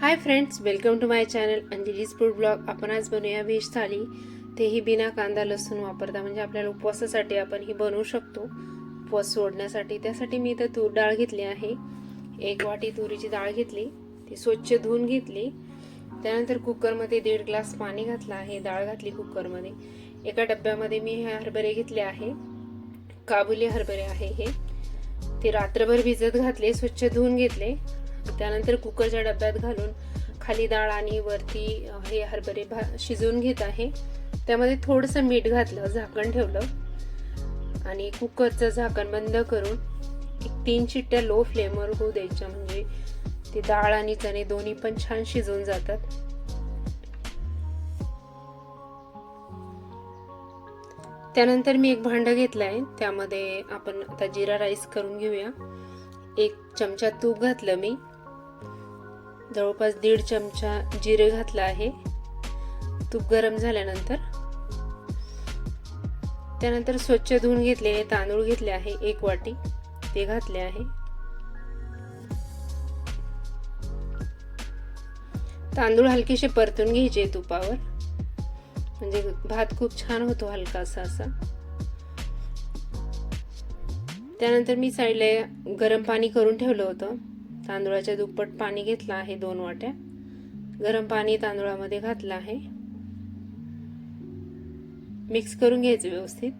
Hi friends welcome to my channel Anjali's food blog आपण आज बनवूया व्हेज थाली. तेही बिना कांदा लसूण वापरता म्हणजे आपल्याला उपवासासाठी आपण ही बनवू शकतो. उपवास सोडण्यासाठी. त्यासाठी मी इथं तूर डाळ घेतली आहे. एक वाटी तुरीची डाळ घेतली. ती स्वच्छ धुवून घेतली. त्यानंतर कुकरमध्ये दीड ग्लास पाणी घातलं आहे. डाळ घातली कुकरमध्ये. एका डब्यामध्ये मी हे हरभरे घेतले आहे. काबुली हरभरे आहे हे. ते रात्रभर भिजत घातले स्वच्छ धुवून घेतले. त्यानंतर कुकरच्या डब्यात घालून खाली डाळ आणि वरती हे हरभरे भा शिजवून घेत आहे. त्यामध्ये थोडंसं मीठ घातलं झाकण ठेवलं. आणि कुकरचं झाकण बंद करून एक तीन चिट्ट्या लो फ्लेमवर होऊ द्यायच्या. म्हणजे ते डाळ आणि चणे दोन्ही पण छान शिजवून जातात. त्यानंतर मी एक भांडं घेतलं आहे त्यामध्ये आपण आता जिरा राईस करून घेऊया. एक चमचा तूप घातलं मी. जवळपास दीड चमचा जिरे घातलं आहे. तूप गरम झाल्यानंतर त्यानंतर स्वच्छ धुवून घेतलेले तांदूळ घेतले आहे एक वाटी. ते घातले आहे. तांदूळ हलकेसे परतून घ्यायचे तुपावर. म्हणजे भात खूप छान होतो हलकासा असा. त्यानंतर मी साईडला गरम पाणी करून ठेवलं होतं. तांदूळाच्या दुप्पट पाणी घेतलं आहे दोन वाट्या. गरम पाणी तांदूळामध्ये घातलं आहे. मिक्स करून घ्यायचं व्यवस्थित.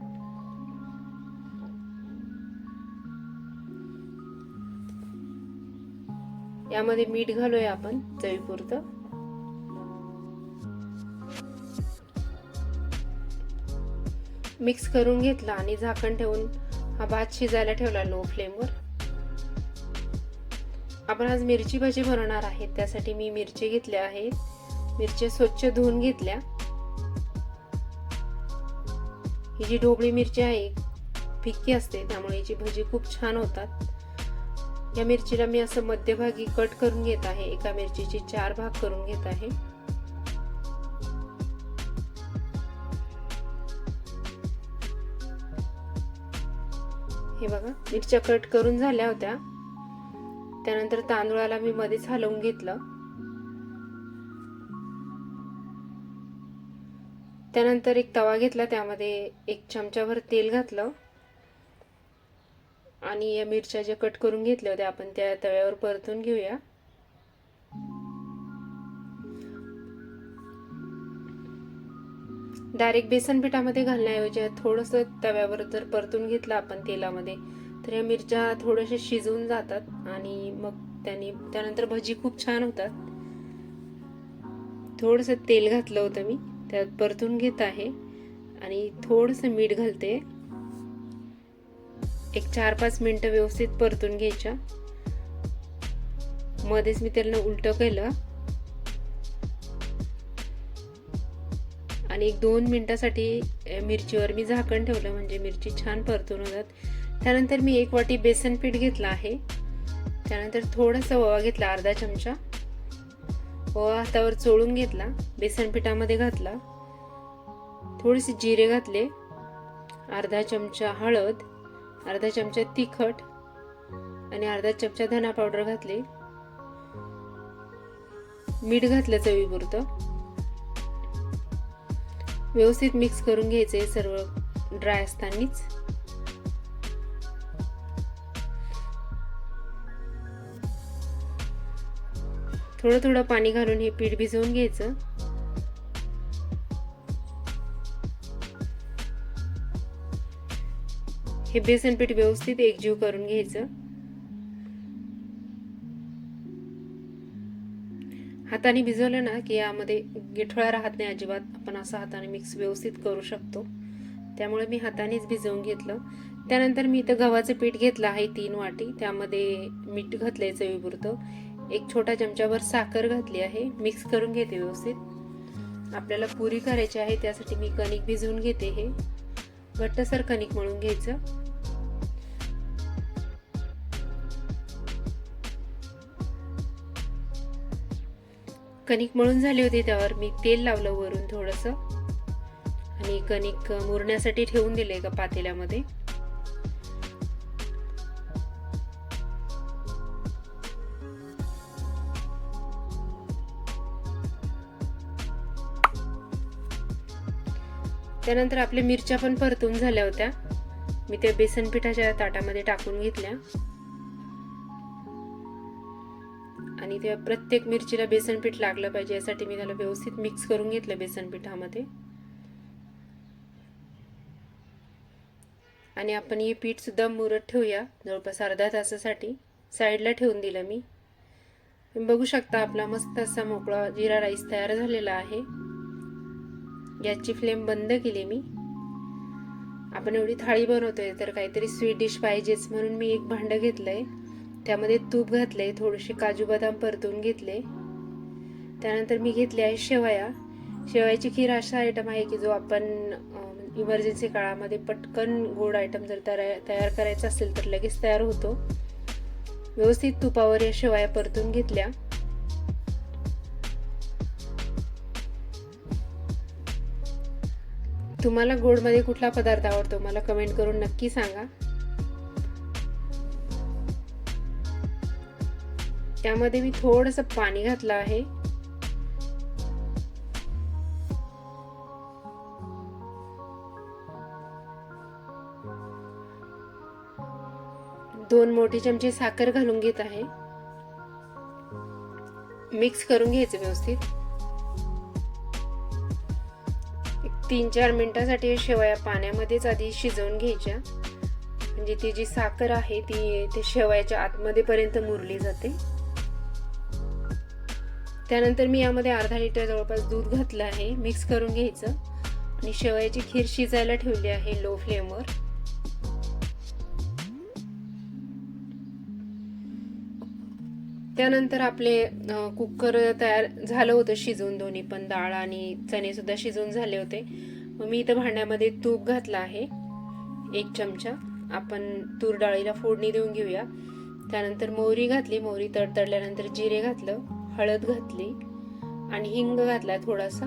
यामध्ये मीठ घालूया आपण चवीपुरतं. मिक्स करून घेतला आणि झाकण ठेवून हा भात शिजायला ठेवला लो फ्लेमवर आपण आज मिरची भाजी बनवणार आहे त्यासाठी मी मिरची घेतल्या आहेत मिरच्या स्वच्छ धुवून घेतल्या. ही जी ढोबळी मिरची आहे फिक्की असते. त्यामुळे याची भजी खूप छान होतात. या मिरचीला मी असं मध्यभागी कट करून घेत आहे. एका मिरचीचे चार भाग करून घेत आहे. हे बघा मिरच्या कट करून झाल्या होत्या. त्यानंतर तांदूळाला मी मध्येच हलवून घेतलं. त्यानंतर एक तवा घेतला त्यामध्ये एक चमचाभर तेल घातलं. आणि या मिरच्या ज्या कट करून घेतल्या होत्या आपण त्या तव्यावर परतून घेऊया. डायरेक्ट बेसन पिठामध्ये घालण्याऐवजी थोडंसं तव्यावर जर परतून घेतलं आपण तेलामध्ये तर या मिरच्या थोड्याशा शिजवून जातात आणि मग त्यांनी त्यानंतर भजी खूप छान होतात. थोडंसं तेल घातलं होतं मी त्यात परतून घेत आहे आणि थोडंसं मीठ घालते. एक चार पाच मिनटं व्यवस्थित परतून घ्यायच्या. मध्येच मी त्यांना उलटं केलं. आणि एक दोन मिनटासाठी मिरचीवर मी झाकण ठेवलं म्हणजे मिरची छान परतून होतात. त्यानंतर मी एक वाटी बेसन पीठ घेतला आहे. त्यानंतर थोडासा ओवा घेतला अर्धा चमचा. ओवा हातावर चोळून घेतला बेसन पिठामध्ये घातला. थोडेसे जिरे घातले अर्धा चमचा हळद अर्धा चमचा तिखट आणि अर्धा चमचा धना पावडर घातले. मीठ घातलं चवीपुरतं. व्यवस्थित मिक्स करून घ्यायचे सर्व ड्राय असतानाच. थोडं थोडं पाणी घालून हे पीठ भिजवून घ्यायचं. हे बेसन पीठ व्यवस्थित एकजीव करून घ्यायचं. हाताने भिजवलं ना की यामध्ये गिठळा राहत नाही अजिबात आपण असं हाताने मिक्स व्यवस्थित करू शकतो. त्यामुळे मी हातानेच भिजवून घेतलं. त्यानंतर मी इथं गव्हाचं पीठ घेतलं आहे तीन वाटी. त्यामध्ये मीठ घातलंय चवीपुरतं. एक छोटा चमचाभर साखर घातली आहे. मिक्स करून घेते व्यवस्थित. आपल्याला पुरी करायची आहे त्यासाठी मी कणिक भिजवून घेते हे. घट्टसर कणिक मळून घ्यायचं. कणिक मळून झाली होती त्यावर मी तेल लावलं वरून थोडंसं. आणि कणिक मुरण्यासाठी ठेवून दिले एका पातेल्यामध्ये. त्यानंतर आपल्या मिरच्या पण परतून झाल्या होत्या. मी त्या बेसन पिठाच्या ताटामध्ये टाकून घेतल्या. आणि त्या प्रत्येक मिरचीला बेसन पीठ लागलं पाहिजे यासाठी मी त्याला व्यवस्थित मिक्स करून घेतलं बेसन पिठामध्ये. आणि आपण हे पीठसुद्धा मुरत ठेवूया जवळपास अर्धा तासासाठी. साईडला ठेवून दिलं मी. तुम्ही बघू शकता आपला मस्त असा मोकळा जिरा राईस तयार झालेला आहे. गॅसची फ्लेम बंद केली मी. आपण एवढी थाळी बनवतोय तर काहीतरी स्वीट डिश पाहिजेच म्हणून मी एक भांडं घेतलंय. त्यामध्ये तूप घातलंय थोडेसे काजू बदाम परतून घेतले. त्यानंतर मी घेतले आहे शेवया. शेवयाची खीर असा आयटम आहे की जो आपण इमर्जन्सी काळामध्ये पटकन गोड आयटम जर तयार तयार करायचा असेल तर लगेच तयार होतो. व्यवस्थित तुपावर या शेवया परतून घेतल्या. तुम्हाला गोडमध्ये कुठला पदार्थ आवडतो? मला कमेंट करून नक्की सांगा. त्यामध्ये मी थोडंसं पाणी घातलं आहे. दोन मोठी चमचे साखर घालून घेत आहे. मिक्स करून घ्यायचं व्यवस्थित. तीन चार मिनटासाठी शेवया पाण्यामध्येच आधी शिजवून घ्यायच्या. म्हणजे ती जी साखर आहे ती ते शेवयाच्या आतमध्ये पर्यंत मुरली जाते. त्यानंतर मी यामध्ये अर्धा लिटर जवळपास दूध घातलं आहे मिक्स करून घ्यायचं. आणि शेवयाची खीर शिजायला ठेवली आहे लो फ्लेमवर. त्यानंतर आपले कुकर तयार झालं होतं शिजवून दोन्ही पण डाळ आणि चणे सुद्धा शिजवून झाले होते. मग मी इथं भांड्यामध्ये तूप घातलं आहे एक चमचा. आपण तूर डाळीला फोडणी देऊन घेऊया. त्यानंतर मोहरी घातली मोहरी तडतडल्यानंतर जिरे घातलं हळद घातली आणि हिंग घातला थोडासा.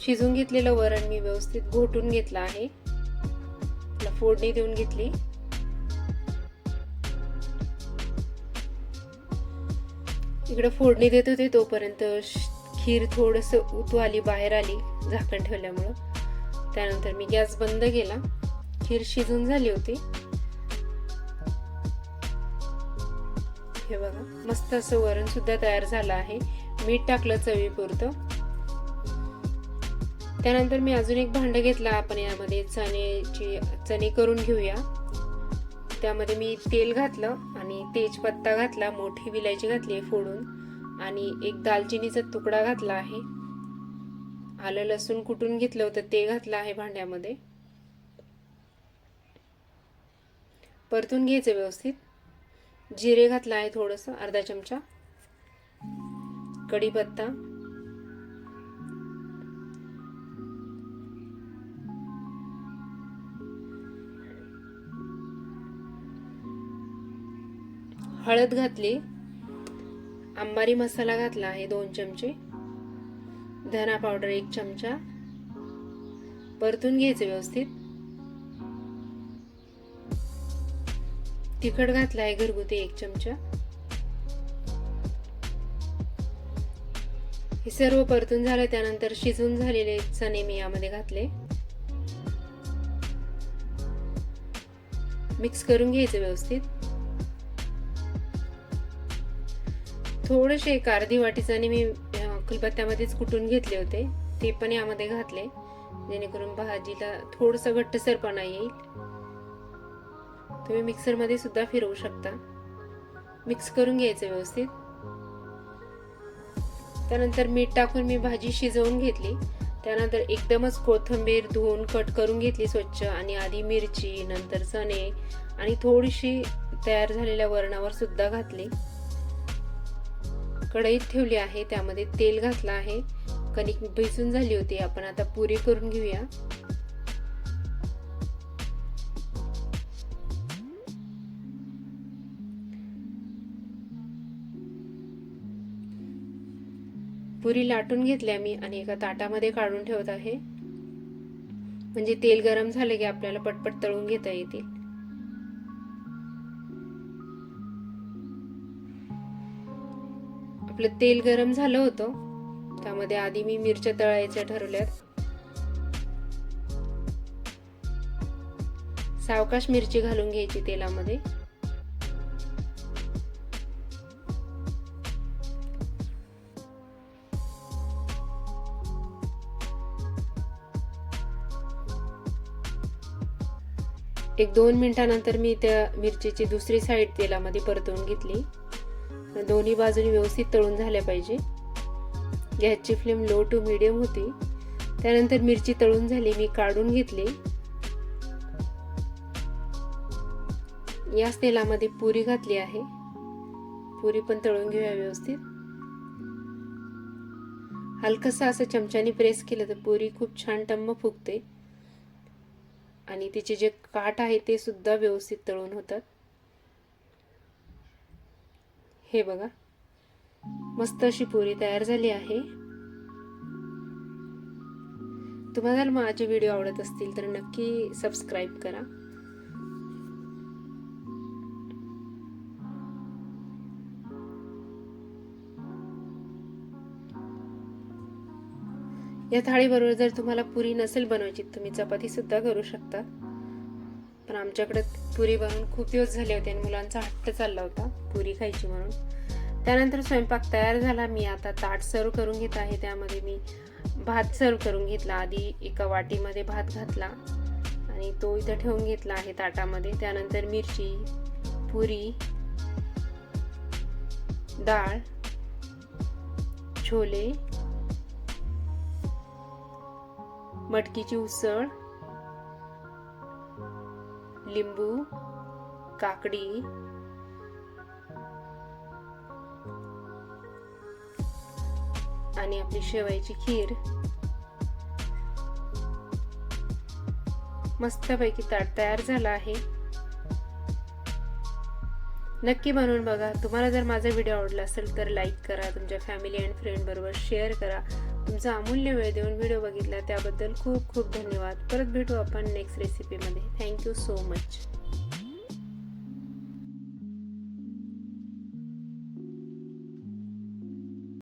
शिजून घेतलेलं वरण मी व्यवस्थित घोटून घेतलं आहे. फोडणी देऊन घेतली. इकडे फोडणी देत होते तोपर्यंत खीर थोडस उतू आली बाहेर आली झाकण ठेवल्यामुळं. त्यानंतर मी गॅस बंद केला. खीर शिजून झाली होती. हे बघा मस्त असं वरण सुद्धा तयार झालं आहे. मीठ टाकलं चवीपुरतं. त्यानंतर मी अजून एक भांड घेतला. आपण यामध्ये चण्याची चणे करून घेऊया. त्यामध्ये मी तेल घातलं. आणि तेजपत्ता घातला मोठी विलायची घातली आहे फोडून. आणि एक दालचिनीचा तुकडा घातला आहे. आलं लसूण कुटून घेतलं होतं ते घातलं आहे भांड्यामध्ये. परतून घ्यायचं व्यवस्थित. जिरे घातलं आहे थोडंसं अर्धा चमचा. कढीपत्ता. हळद घातली आंबारी मसाला घातला आहे दोन चमचे धना पावडर एक चमचा परतून घ्यायचे व्यवस्थित. तिखट घातला आहे घरगुती एक चमचा. हे सर्व परतून झालं त्यानंतर शिजून झालेले चणे मी यामध्ये घातले. मिक्स करून घ्यायचे व्यवस्थित. थोडेसे एक अर्धी वाटीचाने मी खलबत्त्यामध्येच कुटून घेतले होते. ते पण यामध्ये घातले. जेणेकरून भाजीला थोडस घट्टसरपणा येईल. तुम्ही मिक्सरमध्ये सुद्धा फिरवू शकता. मिक्स करून घ्यायचं व्यवस्थित. त्यानंतर मीठ टाकून मी भाजी शिजवून घेतली. त्यानंतर एकदमच कोथिंबीर धुवून कट करून घेतली स्वच्छ आणि आधी मिरची नंतर चणे आणि थोडीशी तयार झालेल्या वरणावर सुद्धा घातली. कढईत ठेवली आहे त्यामध्ये तेल घातलं आहे. कणिक भिजून झाली होती. आपण आता पुरी करून घेऊया. पुरी लाटून घेतल्या मी आणि एका ताटामध्ये काढून ठेवत आहे. म्हणजे तेल गरम झालं की आपल्याला पटपट तळून घेता येतील. आपलं तेल गरम झालं होतं. त्यामध्ये आधी मी मिरच्या तळायच्या ठरवल्यात. सावकाश मिरची घालून घ्यायची तेलामध्ये. एक दोन मिनिटानंतर मी त्या मिरचीची दुसरी साईड तेलामध्ये परतवून घेतली. दोन्ही बाजूनी व्यवस्थित तळून झाल्या पाहिजे. गॅसची फ्लेम लो टू मिडियम होती. त्यानंतर मिरची तळून झाली मी काढून घेतली. याच तेलामध्ये पुरी घातली आहे. पुरी पण तळून घेऊया व्यवस्थित. हलकंसं असं चमच्याने प्रेस केलं तर पुरी खूप छान टम्म फुगते. आणि तिचे जे काठ आहे ते सुद्धा व्यवस्थित तळून होतात. हे बघा. मस्त अशी पुरी तयार झाली आहे. तुम्हाला जर माझे व्हिडिओ आवडत असतील तर नक्की सबस्क्राईब करा. या थाळीबरोबर जर तुम्हाला पुरी नसेल बनवायची तुम्ही चपाती सुद्धा करू शकता. पण आमच्याकडे पुरी बनवून खूप दिवस झाले होते आणि मुलांचा हट्ट चालला होता पुरी खायची म्हणून. त्यानंतर स्वयंपाक तयार झाला. मी आता ताट सर्व करून घेत आहे. त्यामध्ये मी भात सर्व करून घेतला. आधी एका वाटीमध्ये भात घातला आणि तो इथं ठेवून घेतला आहे ताटामध्ये. त्यानंतर मिरची पुरी डाळ छोले मटकीची उसळ लिंबू काकडी आणि आपली शेवायची खीर. मस्तपैकी ताट तयार झाला आहे. नक्की बनवून बघा. तुम्हाला जर माझा व्हिडिओ आवडला असेल तर लाईक करा. तुमच्या फॅमिली अँड फ्रेंड बरोबर शेअर करा. तुमचा अमूल्य वेळ देऊन व्हिडिओ बघितला त्याबद्दल खूप खूप धन्यवाद. परत भेटू आपण नेक्स्ट रेसिपीमध्ये थँक्यू सो मच